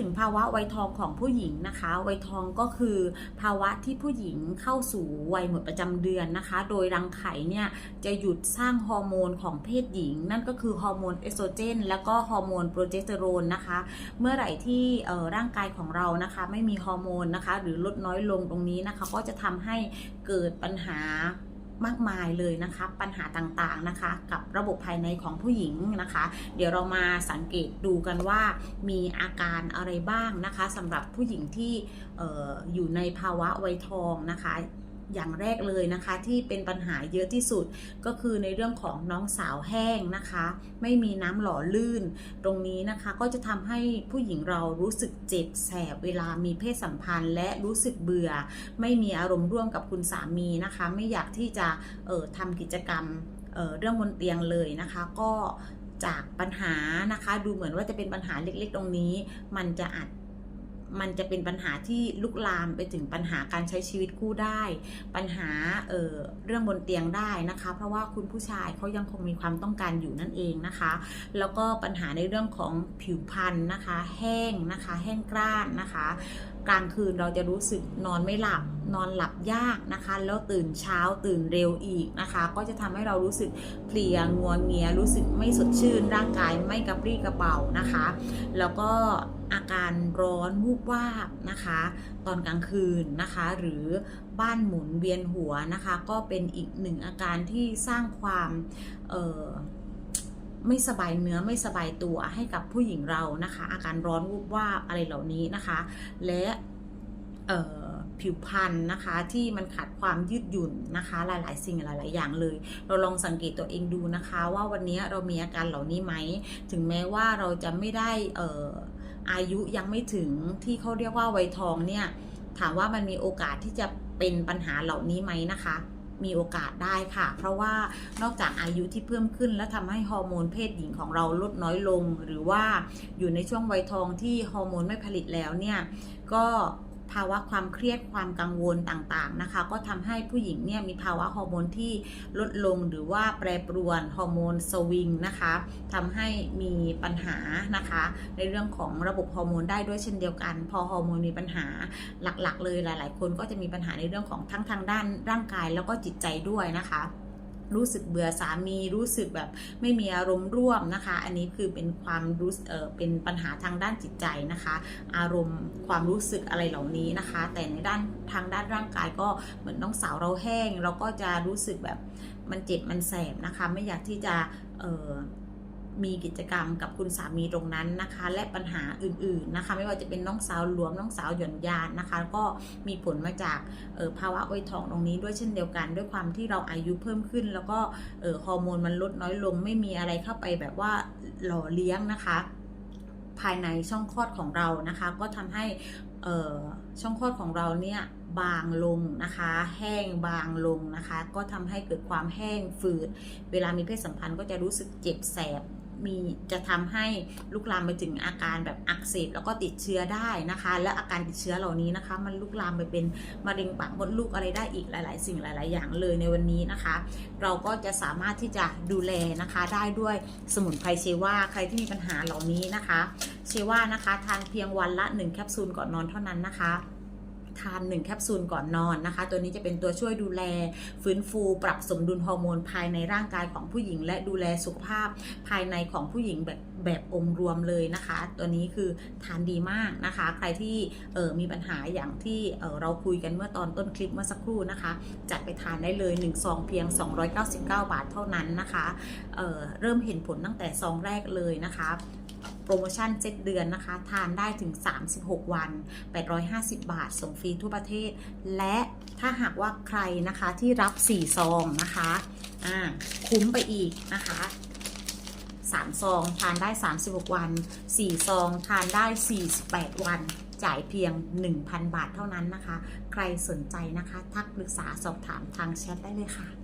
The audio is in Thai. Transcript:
ถึงภาวะวัยทองของผู้หญิงนะคะ วัยทองก็คือภาวะที่ผู้หญิงเข้าสู่วัยหมดประจำเดือนนะคะ โดยรังไข่เนี่ยจะหยุดสร้างฮอร์โมนของเพศหญิง นั่นก็คือฮอร์โมนเอสโตรเจนแล้วก็ฮอร์โมนโปรเจสเตอโรนนะคะ เมื่อไหร่ที่ร่างกายของเรานะคะ ไม่มีฮอร์โมนนะคะ หรือลดน้อยลงตรงนี้นะคะ ก็จะทำให้เกิดปัญหา มากมายเลยนะคะ ปัญหาต่างๆนะคะ กับระบบภายในของผู้หญิงนะคะ เดี๋ยวเรามาสังเกตดูกันว่ามีอาการอะไรบ้างนะคะสำหรับผู้หญิงที่อออยู่ในภาวะวัยทองนะคะ อย่างแรกเลยนะคะ ที่เป็นปัญหาเยอะที่สุดก็คือในเรื่องของน้องสาวแห้งนะคะ ไม่มีน้ำหล่อลื่น ตรงนี้นะคะก็จะทำให้ผู้หญิงเรารู้สึกเจ็บแสบเวลามีเพศสัมพันธ์ และรู้สึกเบื่อ ไม่มีอารมณ์ร่วมกับคุณสามีนะคะ ไม่อยากที่จะเอ่อทำกิจกรรมเอ่อเรื่องบนเตียงเลยนะคะ ก็จากปัญหานะคะ ดูเหมือนว่าจะเป็นปัญหาเล็กๆ ตรงนี้ มันจะอาจ มันจะเป็นปัญหาที่ลุกลามไปถึงปัญหาการใช้ชีวิตคู่ได้ ปัญหาเออเรื่องบนเตียงได้นะคะ เพราะว่าคุณผู้ชายเขายังคงมีความต้องการอยู่นั่นเองนะคะ แล้วก็ปัญหาในเรื่องของผิวพรรณนะคะ แห้งนะคะ แห้งกร้านนะคะกลางคืนเราจะรู้สึกนอนไม่หลับนอนหลับยากนะคะ แล้วตื่นเช้าตื่นเร็วอีกนะคะ ก็จะทำให้เรารู้สึกเพลียงัวเงีย รู้สึกไม่สดชื่น ร่างกายไม่กระปรี้กระเป๋านะคะ แล้วก็อาการร้อนวูบวาบนะคะ ตอนกลางคืนนะคะ หรือบ้านหมุนเวียนหัวนะคะ ก็เป็นอีกหนึ่งอาการที่สร้างความเอ่อ ไม่สบายเนื้อไม่สบายตัวให้กับผู้หญิงเรานะคะ อาการร้อนวูบวาบอะไรเหล่านี้นะคะ และผิวพรรณนะคะที่มันขาดความยืดหยุ่นนะคะ หลาย ๆ สิ่งหลาย ๆ อย่างเลย เราลองสังเกตตัวเองดูนะคะ ว่าวันนี้เรามีอาการเหล่านี้ไหม ถึงแม้ว่าเราจะไม่ได้เอ่ออายุยังไม่ถึงที่เขาเรียกว่าวัยทองเนี่ยถามว่ามันมีโอกาสที่จะเป็นปัญหาเหล่านี้ไหมนะคะ มีโอกาสได้ค่ะ เพราะว่านอกจากอายุที่เพิ่มขึ้น และทำให้ฮอร์โมนเพศหญิงของเราลดน้อยลง หรือว่าอยู่ในช่วงวัยทองที่ฮอร์โมนไม่ผลิตแล้วเนี่ยก็ ภาวะความเครียดความกังวลต่างๆนะคะ ก็ทำให้ผู้หญิงเนี่ยมีภาวะฮอร์โมนที่ลดลงหรือว่าแปรปรวนฮอร์โมนสวิงนะคะทำให้มีปัญหานะคะ ในเรื่องของระบบฮอร์โมนได้ด้วยเช่นเดียวกัน พอฮอร์โมนมีปัญหาหลักๆ เลยหลาย ๆ คนก็จะมีปัญหาในเรื่องของทั้งทางด้านร่างกายแล้วก็จิตใจด้วยนะคะ รู้สึกเบื่อสามี รู้สึกแบบไม่มีอารมณ์ร่วมนะคะ อันนี้คือเป็นความรู้สึกเออเป็นปัญหาทางด้านจิตใจนะคะ อารมณ์ความรู้สึกอะไรเหล่านี้นะคะ แต่ในด้านทางด้านร่างกายก็เหมือนน้องสาวเราแห้ง เราก็จะรู้สึกแบบมันเจ็บมันแสบนะคะ ไม่อยากที่จะเออ มีกิจกรรมกับคุณสามีตรงนั้นนะคะ และปัญหาอื่นๆนะคะ ไม่ว่าจะเป็นน้องสาวหลวมน้องสาวหย่อนยานนะคะ ก็มีผลมาจากออภาวะวัยทองตรงนี้ด้วยเช่นเดียวกัน ด้วยความที่เราอายุเพิ่มขึ้น แล้วก็ออฮอร์โมนมันลดน้อยลง ไม่มีอะไรเข้าไปแบบว่าหล่อเลี้ยงนะคะ ภายในช่องคลอดของเรานะคะ ก็ทำให้เออช่องคลอดของเราเนี่ยบางลงนะคะ แห้งบางลงนะคะ ก็ทำให้เกิดความแห้งฝืด เวลามีเพศสัมพันธ์ก็จะรู้สึกเจ็บแสบ มีจะทำให้ลุกลามไปถึงอาการแบบอักเสบแล้วก็ติดเชื้อได้นะคะ และอาการติดเชื้อเหล่านี้นะคะ มันลุกลามไปเป็นมะเร็งปากมดลูกอะไรได้อีกหลาย ๆ สิ่งหลาย ๆ อย่างเลยในวันนี้นะคะ เราก็จะสามารถที่จะดูแลนะคะได้ด้วยสมุนไพรเชว่าใครที่มีปัญหาเหล่านี้นะคะ เชว่านะคะทานเพียงวันละ 1 แคปซูลก่อนนอนเท่านั้นนะคะ ทาน 1 แคปซูลก่อนนอนนะคะ ตัวนี้จะเป็นตัวช่วยดูแลฟื้นฟูปรับสมดุลฮอร์โมนภายในร่างกายของผู้หญิง และดูแลสุขภาพภายในของผู้หญิงแบบแบบองค์รวมเลยนะคะ ตัวนี้คือทานดีมากนะคะ ใครที่เออมีปัญหาอย่างที่เออเราคุยกันเมื่อตอนต้นคลิปเมื่อสักครู่นะคะ จัดไปทานได้เลย1ซองเพียง 299 บาทเท่านั้นนะคะเออเริ่มเห็นผลตั้งแต่ซองแรกเลยนะคะ รโมชั่น 7 เดือนนะคะ ทานได้ถึง 36 วัน 850 บาท ส่งฟรีทั่วประเทศ และถ้าหากว่าใครนะคะที่รับ 4 ซองนะคะอ่าคุ้มไปอีกนะคะ3ซองทานได้ 36 วัน 4 ซองทานได้ 48 วัน จ่ายเพียง 1,000 บาทเท่านั้นนะคะ ใครสนใจนะคะ ทักปรึกษาสอบถามทางแชทได้เลยค่ะ